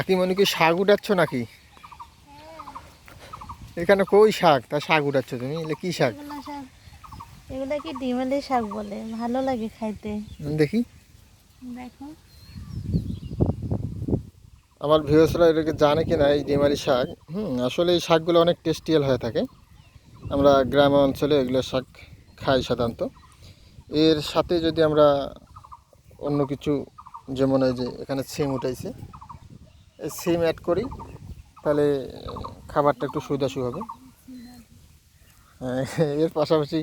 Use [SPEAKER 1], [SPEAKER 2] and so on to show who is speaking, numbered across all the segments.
[SPEAKER 1] আকিমণি কি শাক উঠাচ্ছ নাকি? এখানে কই শাক? তা শাক উঠাচ্ছ তুমি? এগুলো কি শাক?
[SPEAKER 2] এগুলো কি ডিমেলি শাক বলে? ভালো লাগে খাইতে।
[SPEAKER 1] দেখি।
[SPEAKER 2] দেখো।
[SPEAKER 1] আমার ভিউসরা এটাকে জানে কি না এই ডিমারি শাক? হুম আসলে এই শাকগুলো অনেক টেস্টিয়াল হয়ে থাকে। আমরা গ্রাম অঞ্চলে এগুলো শাক খাই সাধারণত। এর সাথে যদি আমরা অন্য কিছু যেমন এই যে এখানে সিম উঠাইছে সিম অ্যাড করি তাহলে খাবারটা একটু সুদাসু হবে। হ্যাঁ, এর পাশাপাশি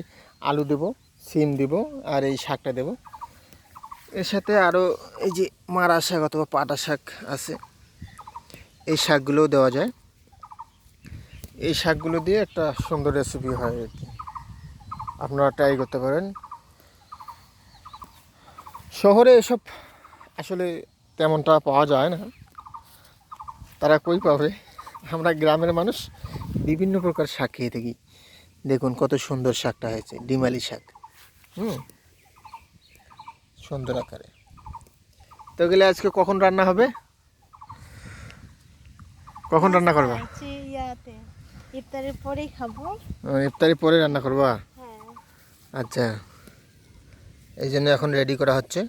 [SPEAKER 1] আলু দেব সিম দেব আর এই শাকটা দেব। এর সাথে আরও এই যে মারা শাক অথবা পাটা শাক আছে এই শাকগুলোও দেওয়া যায়। এই শাকগুলো দিয়ে একটা সুন্দর রেসিপি হয় আর কি। আপনারা ট্রাই করতে পারেন। শহরে এসব আসলে তেমনটা পাওয়া যায় না। তারা কই পাবে? আমরা গ্রামের মানুষ বিভিন্ন প্রকার শাক খেয়ে থাকি। দেখুন কত সুন্দর শাকটা হয়েছে ডিমালি শাক। হুম? সুন্দর আকারে। তো গেলে আজকে কখন রান্না হবে? কখন রান্না করবা?
[SPEAKER 2] ইফতারের পরেই খাব।
[SPEAKER 1] ও, ইফতারি পরে রান্না করবা?
[SPEAKER 2] হ্যাঁ।
[SPEAKER 1] আচ্ছা। এই জন্য এখন রেডি করা হচ্ছে।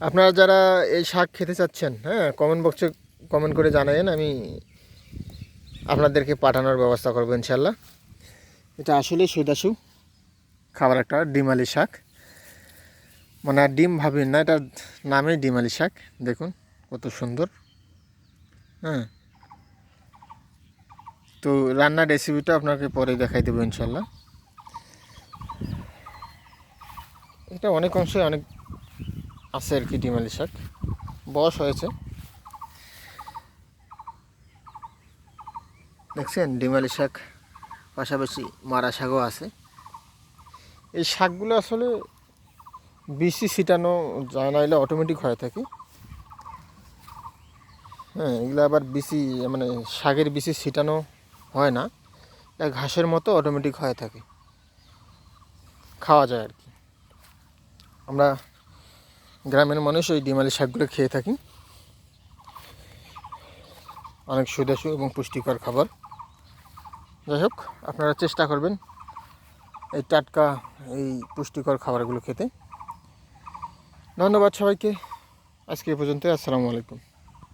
[SPEAKER 1] আপনারা যারা এই শাক খেতে চাচ্ছেন হ্যাঁ কমেন্ট বক্সে কমেন্ট করে জানাবেন আমি আপনাদেরকে পাঠানোর ব্যবস্থা করব ইনশাল্লাহ এটা আসলে সুদাসু খাবার একটা ডিমালি শাক। মানে আর ডিম ভাবেন না এটা নামে ডিমালি শাক, দেখুন কত সুন্দর। হ্যাঁ। তো রান্নার রেসিপিটা আপনাকে পরে দেখাই দেবো ইনশাল্লাহ এটা অনেক অংশে অনেক আছে আর কি ডিমালি শাক? বয়স হয়েছে। দেখছেন ডিমালি শাক, পাশাপাশি মারা শাকও আছে। এই শাকগুলো আসলে বিসি ছিটানো যায় না এলে অটোমেটিক হয়ে থাকে। হ্যাঁ এগুলো আবার বিসি মানে শাকের বিসি ছিটানো হয় না। এটা ঘাসের মতো অটোমেটিক হয়ে থাকে। খাওয়া যায় আর কি। আমরা গ্রামের মানুষ ওই ডিমালি শাকগুলো খেয়ে থাকি। অনেক সুদাসু এবং পুষ্টিকর খাবার। যাই হোক, আপনারা চেষ্টা করবেন এই টাটকা, এই পুষ্টিকর খাবারগুলো খেতে। ধন্যবাদ সবাইকে। আজকে এ পর্যন্ত আসসালামু আলাইকুম।